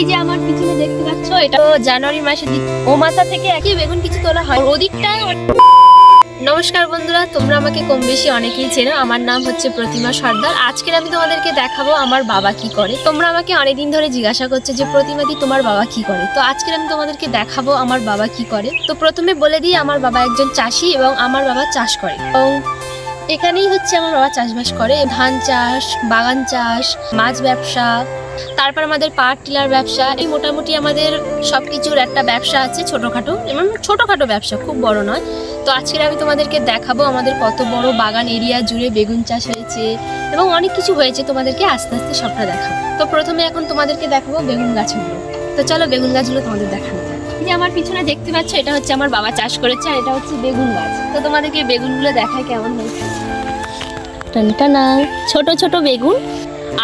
এই যে আমার পিছনে দেখতে পাচ্ছ, এটা তো জানুয়ারি দিক ও মাথা থেকে একই বেগুন কিছু তোলা হয়। ওদিকটায় নমস্কার বন্ধুরা, তোমরা আমাকে কম বেশি অনেকেই চেনো। আমার নাম হচ্ছে প্রতিমা সর্দার। আজকের আমি তোমাদেরকে দেখাবো আমার বাবা কি করে। তোমরা আমাকে অনেকদিন ধরে জিজ্ঞাসা করছ যে প্রতিমাদি তোমার বাবা কি করে? তো আজকের আমি তোমাদেরকে দেখাবো আমার বাবা কি করে। তো প্রথমে বলে দিই, আমার বাবা একজন চাষি এবং আমার বাবা চাষ করে। এবং এখানেই হচ্ছে আমার বাবা চাষবাস করে। ধান চাষ, বাগান চাষ, মাছ ব্যবসা, তারপর আমাদের পাট টিলার ব্যবসা, এই মোটামুটি আমাদের সব কিছুর একটা ব্যবসা আছে ছোটোখাটো এবং ছোটোখাটো ব্যবসা, খুব বড় নয়। তো আজকের আমি তোমাদেরকে দেখাবো আমাদের কত বড় বাগান এরিয়া জুড়ে বেগুন চাষ হয়েছে এবং অনেক কিছু হয়েছে তোমাদেরকে আস্তে আস্তে সবটা দেখাবো। তো প্রথমে এখন তোমাদেরকে দেখাবো বেগুন গাছগুলো। তো চলো বেগুন গাছগুলো তোমাদের দেখানো যে আমার পিছনে দেখতে পাচ্ছ, এটা হচ্ছে আমার বাবা চাষ করেছে, আর এটা হচ্ছে বেগুন গাছ। তো তোমাদেরকে বেগুনগুলো দেখায় কেমন হয়েছে। টানটানা ছোট ছোট বেগুন।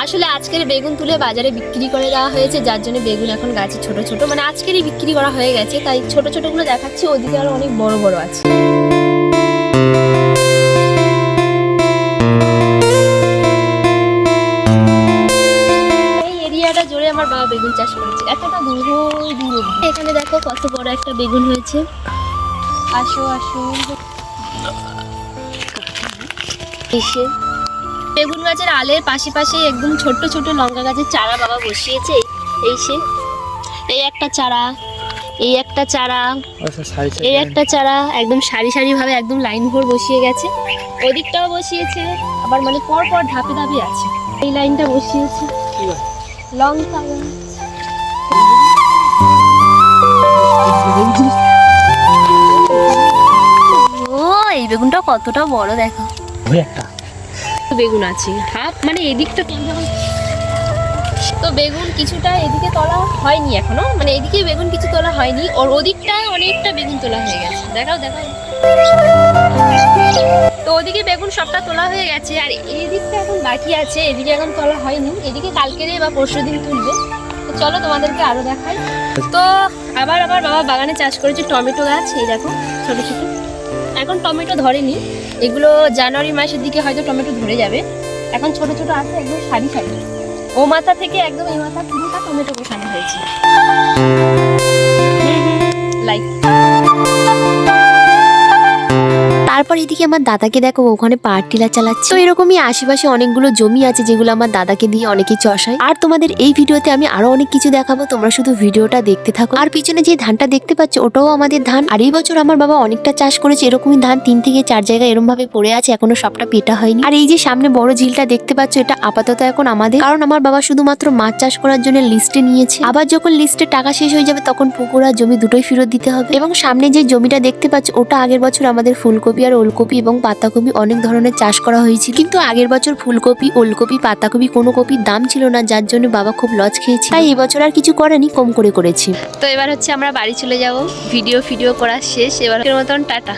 আসলে আজকের বেগুন তুলে বাজারে বিক্রি করে দেওয়া হয়েছে, যার জন্য বেগুন এখন গাছে ছোট ছোট। মানে আজকেরই বিক্রি করা হয়ে গেছে, তাই ছোট, ছোটগুলো দেখাচ্ছি, ওদিকে আরও অনেক বড় বড় আছে। এখানে দেখো কত বড় একটা বেগুন হয়েছে। আসো আসো। এসে বেগুন গাছের আলের পাশে পাশে একদম ছোট্ট ছোট লঙ্কা গাছের চারা বাবা বসিয়েছে। এই সে এই একটা চারা এই একটা চারা এই একটা চারা একদম সারি সারি ভাবে একদম লাইন ভোর বসিয়ে গেছে। ওদিকটাও বসিয়েছে আবার মানে পর পর ধাপে ধাপে আছে। এই লাইনটা বসিয়েছে। লঙ্কা ও এই বেগুনটা কতটা বড় দেখো। বেগুন আছে। হাফ মানে এদিকটা তোলা তো বেগুন কিছুটা এদিকে তোলা হয়নি এখনও। মানে এদিকে বেগুন কিছু তোলা হয়নি। ওর ওদিকটায় অনেকটা বেগুন তোলা হয়ে গেছে। দেখাও দেখাও। তো ওদিকে বেগুন সবটা তোলা হয়ে গেছে। আর এদিকটা এখন বাকি আছে। এদিকে এখন তোলা হয়নি। এদিকে কালকেরে বা পরশু দিন তুলবে। তো চলো তোমাদেরকে আরও দেখাই। তো আবার আমার বাবা বাগানে চাষ করেছে টমেটো গাছ, এই দেখো, ছোটো ছোটো। এখন টমেটো ধরেনি। এগুলো জানুয়ারি মাসের দিকে হয়তো টমেটো ধরে যাবে। এখন ছোট ছোট আছে, একদম সারি সারি। ও মাথা থেকে একদম এই মাথা পুরোটা টমেটো বসানো হয়েছে। তারপর এদিকে আমার দাদাকে দেখো, ওখানে পাহাড় টিলা চালাচ্ছে। তো এরকমই আশেপাশে অনেকগুলো জমি আছে যেগুলো আমার দাদাকে দিয়ে অনেকে চষায়। আর তোমাদের এই ভিডিওতে আমি আরও অনেক কিছু দেখাবো, তোমরা শুধু ভিডিওটা দেখতে থাকো। আর পিছনে যে ধানটা দেখতে পাচ্ছ, ওটাও আমাদের ধান। আর এই বছর আমার বাবা অনেকটা চাষ করেছে, এরকমই ধান তিন থেকে চার জায়গায় এরকম ভাবে পড়ে আছে, এখনও সবটা পেটা হয়নি। আর এই যে সামনে বড় ঝিলটা দেখতে পাচ্ছ, এটা আপাতত এখন আমাদের। কারণ আমার বাবা শুধুমাত্র মাছ চাষ করার জন্য লিস্টে নিয়েছে। আবার যখন লিস্টে টাকা শেষ হয়ে যাবে, তখন পুকুর আর জমি দুটোই ফেরত দিতে হবে। এবং সামনে যে জমিটা দেখতে পাচ্ছ, ওটা আগের বছর আমাদের ফুলকপি আর ওলকপি এবং পাতাকপি অনেক ধরনের চাষ করা হয়েছিল। কিন্তু আগের বছর ফুলকপি, ওলকপি, পাতাকপি কোনো কপির দাম ছিল না, যার জন্য বাবা খুব লজ খেয়েছে তাই এবছর আর কিছু করেনি, কম করে করেছি। তো এবার হচ্ছে আমরা বাড়ি চলে যাব। ভিডিও, ফিডিও করা শেষ। এবার মতন টাটা।